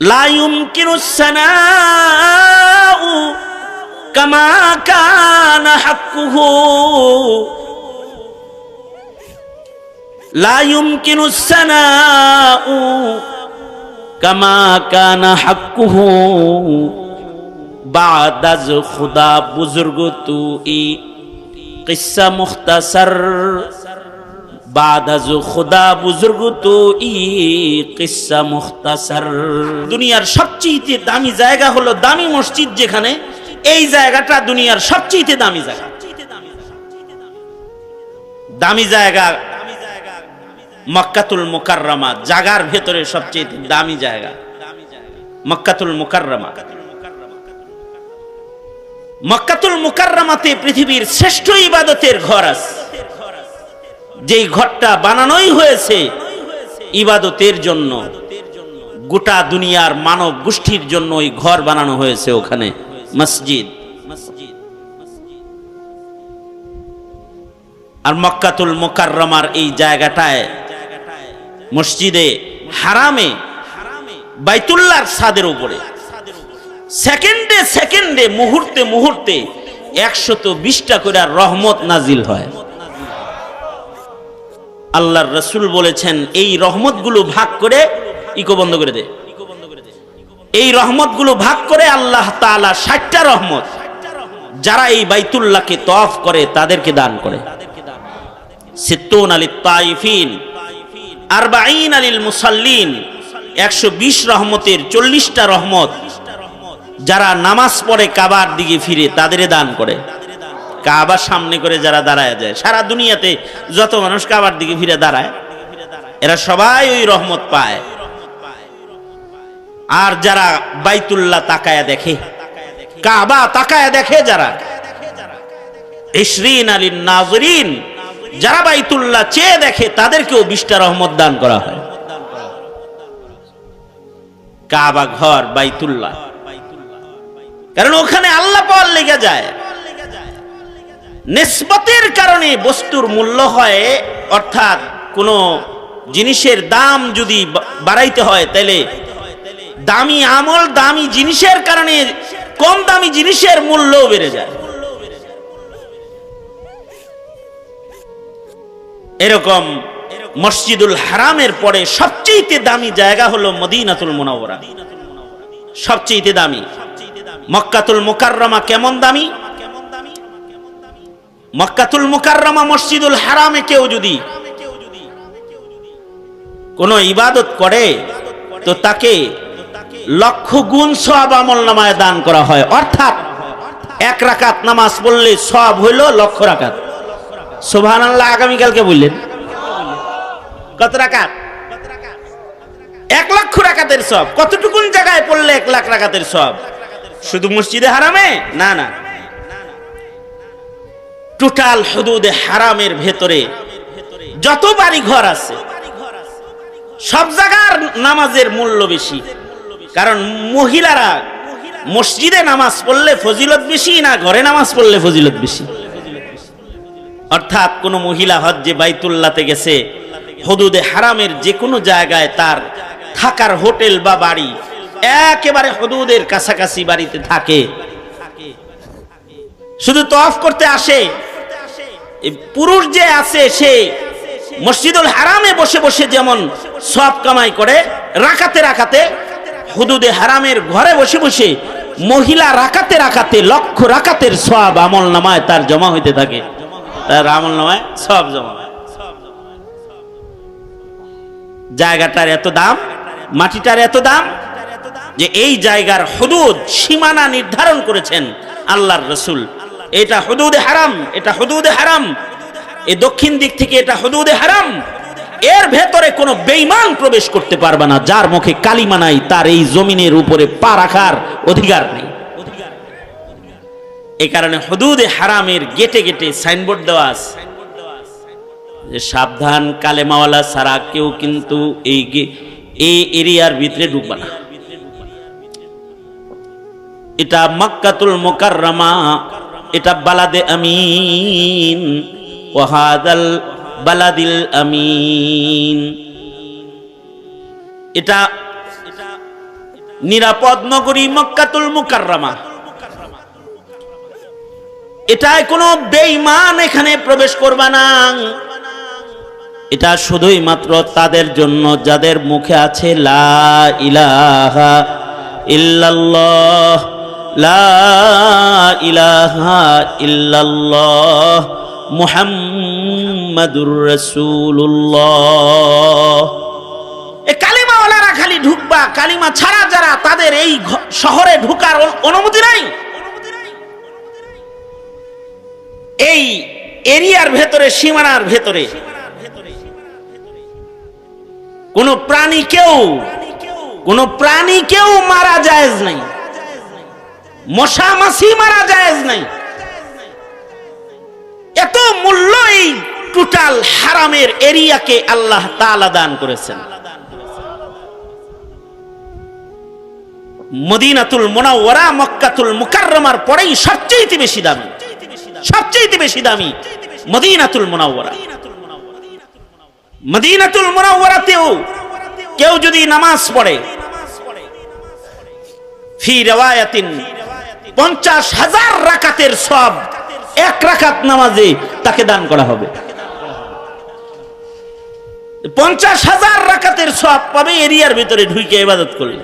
لا يمكن الثناء كما كان حقه لا يمكن الثناء كما كان حقه بعد از خدا بزرگ تو ای قصه مختصر দুনিয়ার সবচেয়ে দামি জায়গা হলো দামি মসজিদ যেখানে এই জায়গাটা দুনিয়ার সবচেয়ে দামি জায়গা। দামি জায়গা মক্কাতুল মুকাররমা, জাগার ভেতরে সবচেয়ে দামি জায়গা। মক্কাতুল মুকাররমা। মক্কাতুল মুকাররমাতে পৃথিবীর শ্রেষ্ঠ ইবাদতের ঘর আছে। যেই ঘরটা বানানোই হয়েছে ইবাদতের জন্য, গোটা দুনিয়ার মানব গোষ্ঠীর জন্য ওই ঘর বানানো হয়েছে ওখানে, মসজিদ। আর মক্কাতুল মোকাররমার এই জায়গাটায়, মসজিদে, হারামে বাইতুল্লার ছাদের উপরে, সেকেন্ডে সেকেন্ডে, মুহূর্তে মুহূর্তে একশত বিশটা করে রহমত নাজিল হয়। আল্লাহর রসুল বলেছেন, এই রহমতগুলো ভাগ করে ইকো বন্ধ করে দে। এই রহমতগুলো ভাগ করে আল্লাহ তাআলা ষাটটা রহমত যারা এই বাইতুল্লাহকে তফ করে, তাদেরকে দান করে। আলী তাইফিন আরবাইন মুসাল্লিন, একশো বিশ রহমতের চল্লিশটা রহমত যারা নামাজ পড়ে কাবার দিকে ফিরে তাদের দান করে। কাবার সামনে করে যারা দাঁড়ায় যায়। সারা দুনিয়াতে যত মানুষ কাবার দিকে ফিরে দাঁড়ায়, এরা সবাই ওই রহমত পায়। আর যারা বাইতুল্লাহ তাকায়া দেখে, কাবা তাকায়া দেখে যারা, ইসরিন আলীন নাজরিন, যারা বাইতুল্লাহ চেয়ে দেখে, তাদেরকেও বিশটা রহমত দান করা হয়। কাবা ঘর, বাইতুল্লাহ। কারণ ওখানে আল্লাহ পাওয়ার লেগে যায়। নিসবতের কারণে বস্তুর মূল্য হয়, অর্থাৎ কোনো জিনিসের দাম যদি বাড়াইতে হয়, তাহলে দামি আমল দামি জিনিসের কারণে কম দামি জিনিসের মূল্যও বেড়ে যায়। এরকম মসজিদুল হারামের পরে সবচেয়ে দামি জায়গা হলো মদিনাতুল মুনাওয়ারা। সবচেয়ে দামি। মক্কাতুল মুকাররমা কেমন দামি? মক্কাতুল মুকাররমা মসজিদুল হারামে কেউ যদি কোনো ইবাদত করে, তো তাকে লক্ষ গুণ সব আমল নামায় দান করা হয়। অর্থাৎ এক রাকাত নামাজ পড়লে সব হইল লক্ষ রাকাত। সোভান আল্লাহ আগামীকালকে বললেন। কত রাকাত? এক লক্ষ রাকাতের সব কতটুকুন জায়গায় পড়লে এক লাখ রাকাতের সব শুধু মসজিদে হারামে? না না। টোটাল হদুদে হারামের ভেতরে যত বাড়ি ঘর আছে, সব জায়গার নামাজের মূল্য বেশি। কারণ মহিলারা মসজিদে নামাজ পড়লে ফজিলত বেশি না ঘরে নামাজ পড়লে ফজিলত বেশি? অর্থাৎ কোন মহিলা হজ্জে বাইতুল্লাতে গেছে, হদুদে হারামের যে কোনো জায়গায় তার থাকার হোটেল বা বাড়ি একেবারে হদুদের কাছাকাছি বাড়িতে থাকে। শুধু তফ করতে আসে পুরুষ যে আছে সে মসজিদুল হারামে বসে বসে যেমন সব কামাই করে, রাখাতে রাখাতে, হুদুদে হারামের ঘরে বসে বসে মহিলা রাখাতে রাখাতে, লক্ষ রাখাতের সব আমল নামায় তার জমা হইতে থাকে তার আমল নামায় সব জমা। জায়গাটার এত দাম, মাটিটার এত দাম, যে এই জায়গার হুদুদ সীমানা নির্ধারণ করেছেন আল্লাহর রসুল এটা হুদুদে হারাম, এটা হুদুদে হারাম। এই দক্ষিণ দিক থেকে এটা হুদুদে হারাম। এর ভেতরে কোনো বেইমান প্রবেশ করতে পারবে না, যার মুখে কালিমা নাই, তার এই জমিনের উপরে পা রাখার অধিকার নেই। এই কারণে হুদুদে হারামের গেটে গেটে সাইনবোর্ড দেওয়া আছে। যে সাবধান কালেমাওয়ালা সারা কেউ কিন্তু এই এই এরিয়ার ভিতরে ঢুকবে না। এটা মক্কাতুল মোকাররমা এটা বালাদে আমিন। ওয়াহাদাল বালাদিল আমিন। এটা নিরাপদ নগরী মক্কাতুল মুকাররামা। এটায় কোনো বেঈমান এখানে প্রবেশ করবা না। এটা শুধুই মাত্র তাদের জন্য, যাদের মুখে আছে লা ইলাহা ইল্লাল্লাহ। লা ইলাহা ইল্লাল্লাহ মুহাম্মাদুর রাসূলুল্লাহ। এ কালিমাওয়ালারা খালি ঢুকবা, কালিমা ছাড়া যারা তাদের এই শহরে ঢুকার অনুমতি নাই। এই এরিয়ার ভেতরে, সীমানার ভেতরে কোন প্রাণী কেউ কোন প্রাণী কেউ মারা জায়েজ নাই। মশা মাছি মারা জায়েজ নাই। এত মূল্য এই টোটাল হারামের এরিয়াকে আল্লাহ তাআলা দান করেছেন। মদিনাতুল মোনাওয়ারা, মক্কাতুল মুকাররমার পরেই সবচেয়ে বেশি দামি। সবচেয়ে বেশি দামি মদিনাতুল মোনাওয়ারা। মদিনাতুল মোনাওয়ারাতেও কেউ যদি নামাজ পড়ে, ফি রিওয়ায়াতিন পঞ্চাশ হাজার রাকাতের সব এক রাকাত নামাজে তাকে দান করা হবে। পঞ্চাশ হাজার রাকাতের সব পাবে এরিয়ার ভিতরে ঢুকে ইবাদত করলে।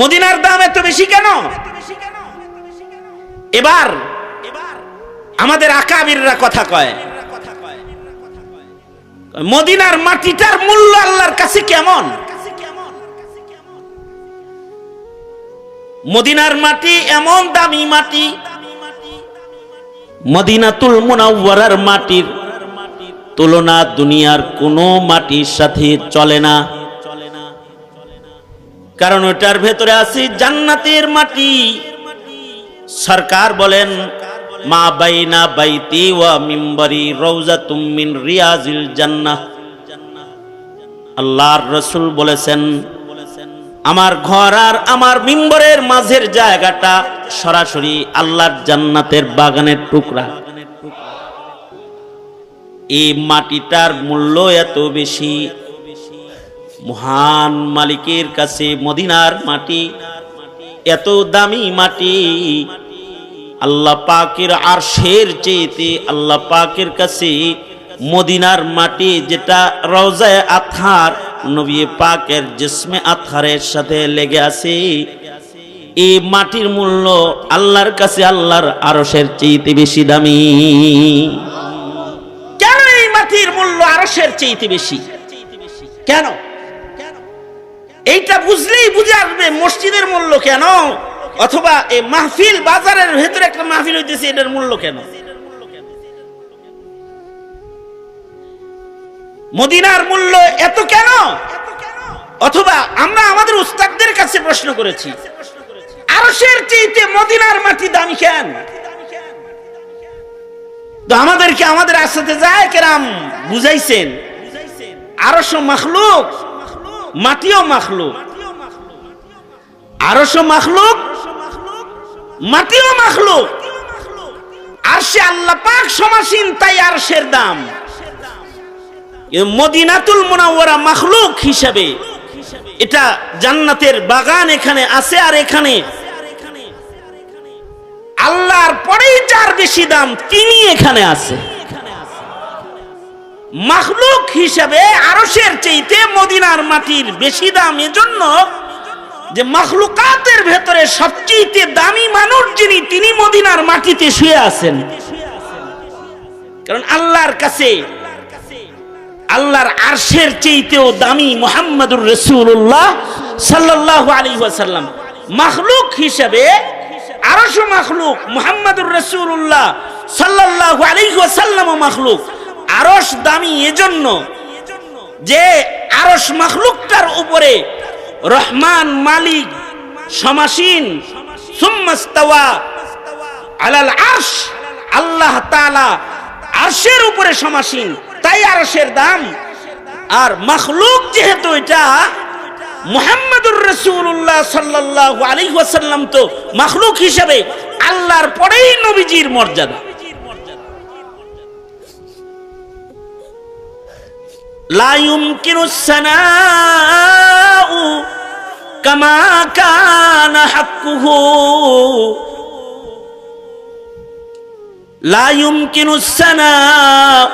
মদিনার দাম এত বেশি কেন? এবার আমাদের আকাবিররা কথা কয়, মদিনার মাটিটার মূল্য আল্লাহর কাছে কেমন? মদিনার মাটি এমন দামি মাটি, মদিনাতুল মুনাওয়ারার মাটির তুলনা দুনিয়ার কোনো মাটির সাথে চলে না। কারণ ওটার ভেতরে আছে জান্নাতের মাটি। সরকার বলেন, মা বাইনা বাইতি ওয়া মিম্বরি রওজাতুম মিন রিয়াজিল জান্নাহ। আল্লাহর রসুল বলেছেন আমার ঘর আর আমার মিম্বরের মাঝের জায়গাটা সরাসরি আল্লাহর জান্নাতের বাগানের টুকরা। এই মাটিটার মূল্য এত বেশি। মহান মালিকের কাছে মদিনার মাটি, এত দামি মাটি। আল্লাহ পাকের আর শের চেয়েতে আল্লাহ পাকের কাছে মদিনার মাটি যেটা রওজায় আথার নবী পাকের জিসমে আথারের সাথে লেগে আছে। এই মাটির মূল্য আল্লাহর কাছে আল্লাহর আরশের চেয়েতে বেশি দামি। কেন এই মাটির মূল্য আরশের চেয়েতে বেশি? কেন? এইটা বুঝলেই বুঝে আসবে মসজিদের মূল্য কেন? অথবা এই মাহফিল বাজারের ভেতরে একটা মাহফিল হইতেছে, এটার মূল্য কেন? মদিনার মূল্য এত কেন? অথবা আমরা আমাদের উস্তাদদের কাছে প্রশ্ন করেছি, আরশের চেয়েতে মদিনার মাটি দামি কেন? তো আমাদেরকে আমাদের আসাতে যায় কেরাম বুঝাইছেন, আরশ মাখলুক, মাটিও মাখলুক। আরশ মাখলুক, মাটিও মাখলুক। আর সে আল্লাহ সমাসীন, তাই আরশের দাম। মদিনাতুল মুনাওয়ারা মাখলুক হিসাবে এটা জান্নাতের বাগান এখানে আছে আর এখানে আল্লাহর পরেই যার বেশি দাম তিনি এখানে আছে। মাখলুক হিসাবে আরশের চেয়েতে মদিনার মাটির বেশি দাম এজন্য যে মাখলুকাতের ভেতরে সবচেয়ে দামি মানুষ যিনি, তিনি মদিনার মাটিতে শুয়ে আছেন। কারণ আল্লাহর কাছে আল্লাহর আরশের চেয়েতেও দামি মোহাম্মদুর রসুল্লাহ সাল্লাহ আলী ওয়াসাল্লাম। মাখলুক হিসাবে আরশ মাখলুক, মোহাম্মদুর রসুল্লাহ সাল্লাহ আলী ওয়াসাল্লাম মাখলুক। আরশ দামি এজন্য যে আরশ মাখলুকটার উপরে রহমান মালিক, সমাসীন, সুম্মাস্তাওয়া আলাল আরশ, আল্লাহ তাআলা আরশের উপরে সমাসীন। তাই আরশের দাম আর মখলুক যেহেতু এটা মুহাম্মদুর রাসূলুল্লাহ সাল্লাল্লাহু আলাইহি ওয়াসাল্লাম তো মখলুক হিসেবে আল্লাহর পরেই নবীজির মর্যাদা لا يمكن الثناء কামা কানা হাক্কুহু لا يمكن الثناء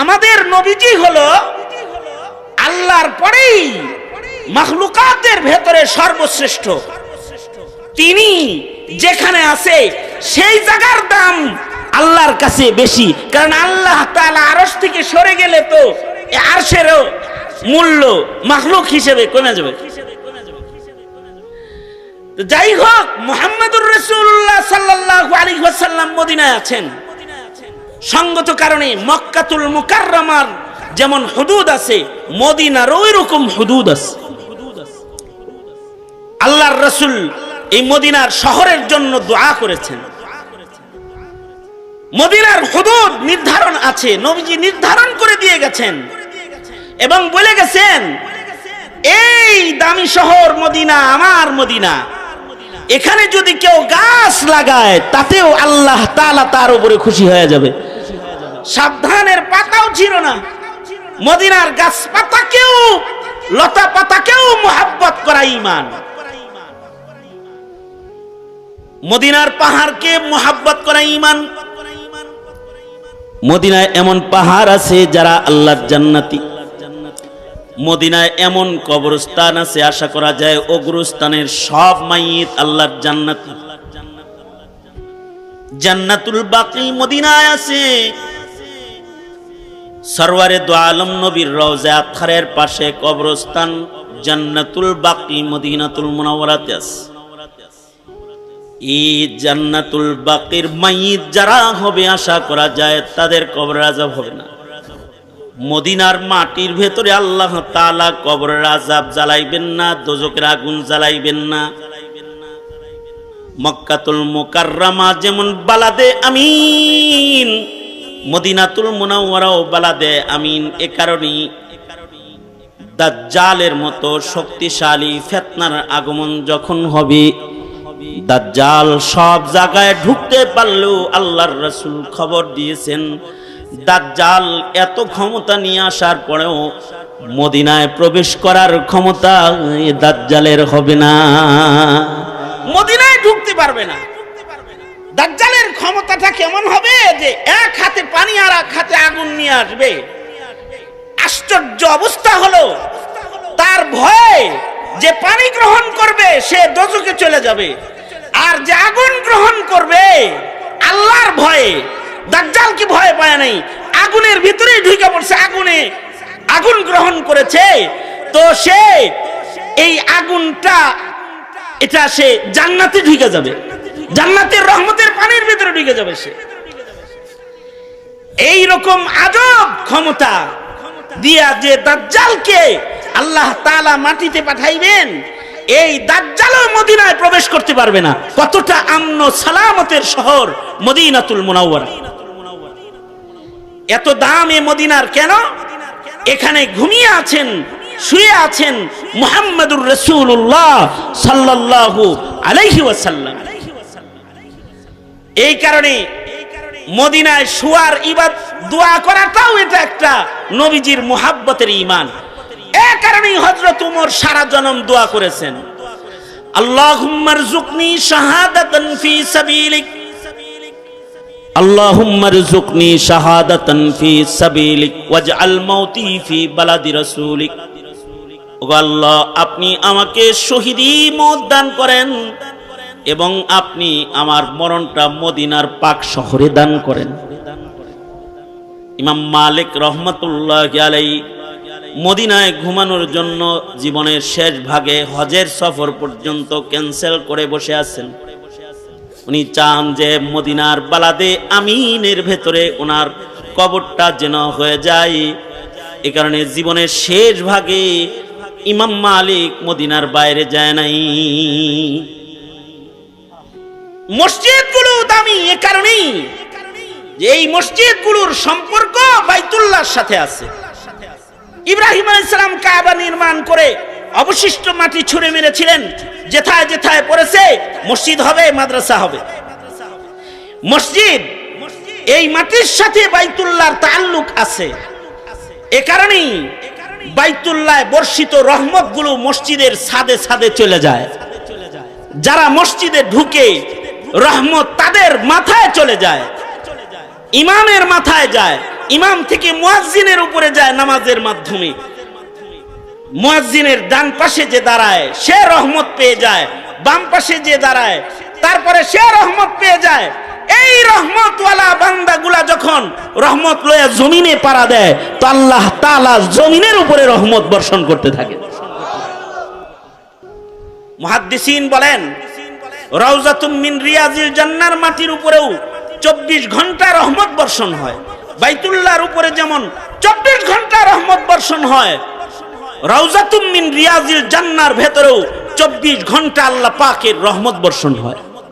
আমাদের নবীজি হলো আল্লাহর পরেই মাখলুকাতের ভেতরে সর্বশ্রেষ্ঠ। তিনি যেখানে আছে, সেই জায়গার দাম আল্লাহর কাছে বেশি। কারণ আল্লাহ তাআলা আরশ থেকে সরে গেলে তো আরশেরও মূল্য মাখলুক হিসেবে কমে যাবে। যাই হোক, মোহাম্মদুর রসুল্লাহ সাল্লাল্লাহু আলাইহি ওয়াসাল্লাম মদিনায় আছেন। সঙ্গত কারণে মক্কাতুল মুকাররমার যেমন হুদুদ আছে মদিনার ওই রকম হুদুদ আছে। আল্লাহর রসুল এই মদিনার শহরের জন্য দোয়া করেছেন। মদিনার হুদুদ নির্ধারণ আছে, নবীজি নির্ধারণ করে দিয়ে গেছেন এবং বলে গেছেন, এই দামি শহর মদিনা আমার মদিনা। এখানে যদি কেউ গাছ লাগায়, তাতেও আল্লাহ তালা তার উপরে খুশি হয়ে যাবে। সাবধানের পাতাও ছিল না। মদিনার গাছ পাতাকেও লতা পাতাকেও মোহাব্বত করা ইমান। মদিনার পাহাড়কে মোহাব্বত করা ইমান। মদিনায় এমন পাহাড় আছে যারা আল্লাহ জান্নাতি। মদিনায় এমন কবরস্থান আছে, আশা করা যায় অগ্রস্থানের সব মাইত আল্লাহর জান্নাতি। জান্নাতুল বাকি মদিনায় আছে। সরওয়ারে দো আলম নবীর রওজা আতখারের পাশে কবরস্থান জান্নাতুল বাকি মদিনাতুল মুনাওয়ারাতে এই জান্নাতুল বাকির মাইত যারা হবে আশা করা যায় তাদের কবর আজাব হবে না। মদিনার মাটির ভেতরে আল্লাহ তাআলা কবরের আজাব জ্বালাইবেন না দোজকের আগুন জ্বালাইবেন না। মক্কাতুল মুকাররামা যেমন বালাদে আমিন মদিনাতুল মুনাওয়ারাও বালাদে, আমিন, এ কারণেই দাজ্জালের মতো শক্তিশালী ফেতনার আগমন যখন হবে, দাজ্জাল সব জায়গায় ঢুকতে পারলেও আল্লাহর রসুল খবর দিয়েছেন, দাজ্জাল এত ক্ষমতা নিয়ে আসার পরেও মদিনায় প্রবেশ করার ক্ষমতা দাজ্জালের হবে না। মদিনায় ঢুকতে পারবে না। দাজ্জালের ক্ষমতাটা কেমন হবে যে এক হাতে পানি আর এক হাতে আগুন নিয়ে আসবে? আশ্চর্য অবস্থা হলো, তার ভয়ে যে পানি গ্রহণ করবে, সে দোজকে চলে যাবে। আর যে আগুন গ্রহণ করবে, আল্লাহর ভয়ে, দাজ্জাল কি ভয় পায় নাই? আগুনের ভিতরেই ঢুকে পড়ছে, আগুনে আগুন গ্রহণ করেছে। তো সে এই আগুনটা, এটা সে জান্নাতে ঢুকে যাবে। জান্নাতের রহমতের পানির ভিতরে ঢুকে যাবে সে। এই রকম আজব ক্ষমতা দিয়া যে দাজ্জালকে আল্লাহ তাআলা মাটিতে পাঠাইবেন, এই দাজ্জালও মদিনায় প্রবেশ করতে পারবে না। কতটা আমন সালামতের শহর মদিনাতুল মুনাওয়ারা। এত দাম এ মদিনার কেন? এখানে ঘুমিয়ে আছেন, শুয়ে আছেন মুহাম্মদুর রাসূলুল্লাহ সাল্লাল্লাহু আলাইহি ওয়াসাল্লাম। এই কারণে মদিনায় শুয়ার ইবাদ দোয়া করাটাও এটা একটা নবীজির মুহাব্বতের ঈমান। এ কারণেই হযরত উমর সারা জনম দোয়া করেছেন। ফি সাবিলিক। আপনি আমাকে শহীদি মত দান করেন এবং আপনি আমার মরণটা মদিনার পাক শহরে দান করেন। ইমাম মালিক রহমতুল্লাহ আলাই মদিনায় ঘুমানোর জন্য জীবনের শেষ ভাগে হজের সফর পর্যন্ত ক্যান্সেল করে বসে আছেন। উনি চান যে মদিনার বালাদে আমিনের ভেতরে ওনার কবরটা যেন হয়ে যায়। এ কারণে জীবনের শেষ ভাগে ইমাম মালিক মদিনার বাইরে যায় নাই। মসজিদগুলো দামি এ কারণেই যে এই মসজিদগুলোর সম্পর্ক বাইতুল্লাহর সাথে আছে। ইব্রাহিম আলাইসালাম কাবা নির্মাণ করে অবশিষ্ট মাটি ছুঁড়ে মেরেছিলেন। যেথায় যেথায় পড়েছে, মসজিদ হবে, মাদ্রাসা হবে। মসজিদ, এই মাটির সাথে বাইতুল্লাহর তাল্লুক আছে। এ কারণেই বাইতুল্লাহ বর্ষিত রহমতগুলো মসজিদের ছাদে ছাদে চলে যায়। যারা মসজিদে ঢুকে রহমত তাদের মাথায় চলে যায়। ইমামের মাথায় যায়। ইমাম থেকে মুয়াজ্জিনের উপরে যায় নামাজের মাধ্যমে। মুয়াজ্জিনের ডান পাশে যে দাঁড়ায়, সে রহমত পেয়ে যায়। বাম পাশে যে দাঁড়ায়, তারপরে সে রহমত পেয়ে যায়। এই রহমতওয়ালা বান্দাগুলা যখন রহমত লয়া জমিনে পাড়া দেয়, তো আল্লাহ তাআলা জমিনের উপরে রহমত বর্ষণ করতে থাকে। মুহাদ্দিসিন বলেন রওজাতুম মিন রিয়াজিল জান্নার মাটির উপরেও চব্বিশ ঘণ্টা রহমত বর্ষণ হয়। বাইতুল্লাহর উপরে যেমন চব্বিশ ঘণ্টা রহমত বর্ষণ হয় রওজাতুম মিন রিয়াজিল জান্নার ভেতরেও চব্বিশ ঘণ্টা আল্লাহ পাকের রহমত বর্ষণ হয়।